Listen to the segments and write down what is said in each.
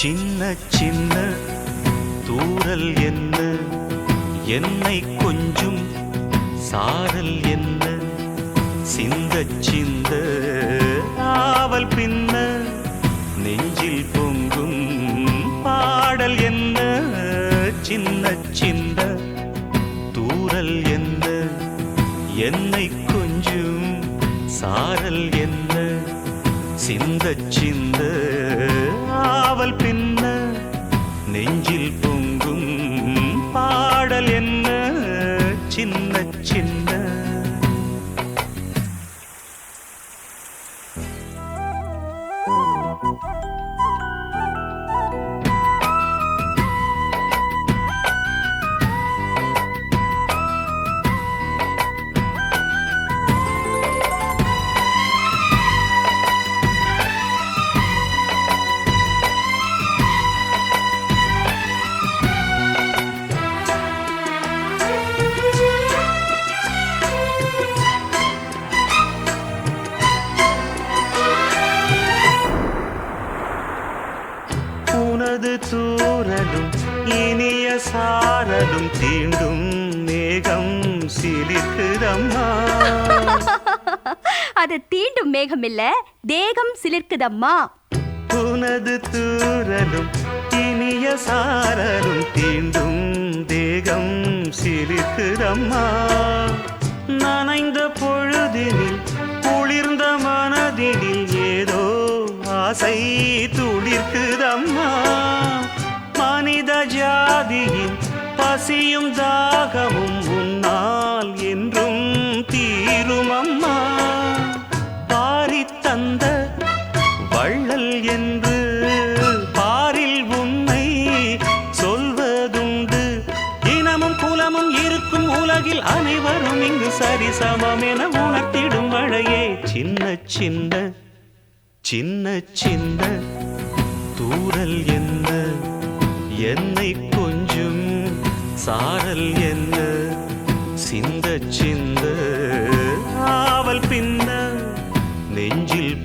சின்ன சின்ன தூரல் என்ன? என்னை கொஞ்சும் சாரல் என்ன? சிந்த சிந்த ஆவல் பின்ன நெஞ்சில் பொங்கும் பாடல் என்ன? சின்ன சின்ன தூரல் என்ன? என்னை கொஞ்சும் சாரல் என்ன? சிந்த சிந்த சின்ன உனது தூரலும் இனிய சாரலும் தீண்டும் மேகம் சிலிர்க்குதம்மா. அது தீண்டும் மேகம் இல்ல தேகம் சிலிர்க்குதம்மா. உனது தூரலும் இனிய சாரலும் தீண்டும் தேகம் சிலிர்க்குதம்மா. நனைந்த பொழுதினில் குளிர்ந்த மனதினில் ஏதோ ஆசை துளிர்க்குதம்மா. ஜாதியின் பசியும் தாகமும் உன்னால் என்றும் தீரும் அம்மா. பாரி தந்த வள்ளல் என்று பாரில் உண்மை சொல்வதுண்டு. இனமும் குலமும் இருக்கும் உலகில் அனைவரும் இங்கு சரிசமம் என உணர்த்திடும் மழையே. சின்ன சின்ன சின்ன சின்ன தூரல் என்ன? என்னை கொஞ்சும். சாரல் என்ன? சிந்த சிந்த. ஆவல் பின்ன நெஞ்சில்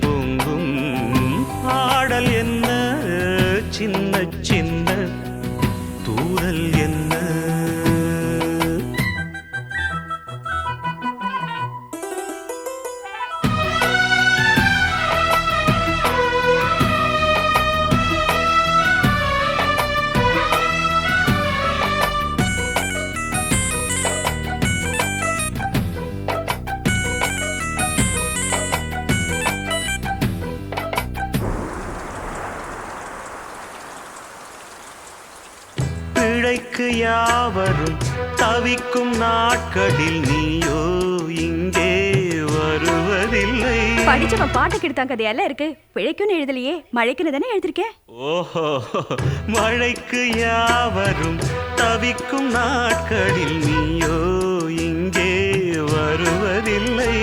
பிழைக்கு யாவரும் தவிக்கும் நாட்களில் நீயோ இங்கே வருவதில்லை. படிச்சவன் பாட்டு கெடுத்தான் கதையெல்லாம் இருக்கு. பிழைக்குன்னு எழுதலையே. மழைக்குன்னு தானே எழுதிருக்கேன் ஓஹோ மழைக்கு யாவரும் தவிக்கும் நாட்களில் நீயோ இங்கே வருவதில்லை.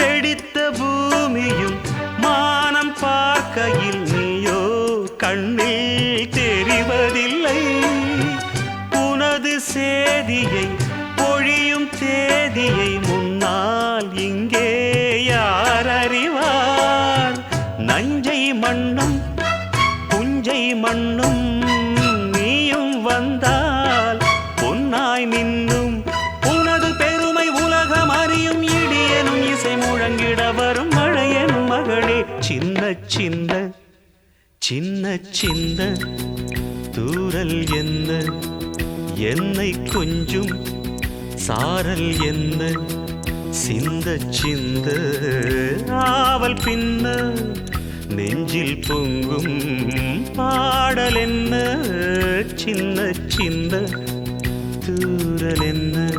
வெடித்த பூமியும் மானம் பார்க்கையில் சேதியை பொழியும் தேதியை முன்னால் இங்கே யார் அறிவார்? நஞ்சை மண்ணும் புஞ்சை மண்ணும் நீயும் வந்தால் பொன்னாய் மின்னும் உனது பெருமை உலகம் அறியும் இடியனும் இசை முழங்கிட வரும் மழையனும் மகளே. சின்ன சின்ன சின்ன சின்ன தூரல் என்ன? என்னை கொஞ்சும். சாரல் என்ன? சிந்த சிந்த. ஆவல் பின்ன. நெஞ்சில் பொங்கும் பாடல் என்ன? சின்ன சின்ன. தூரல் என்ன?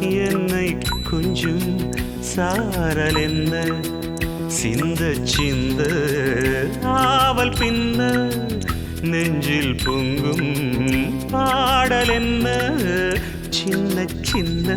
என்னை கொஞ்சும். சாரல் என்ன? சிந்த சிந்த. ஆவல் பின்ன. நெஞ்சில் பொங்கும் பாடல் என்ன சின்ன சின்ன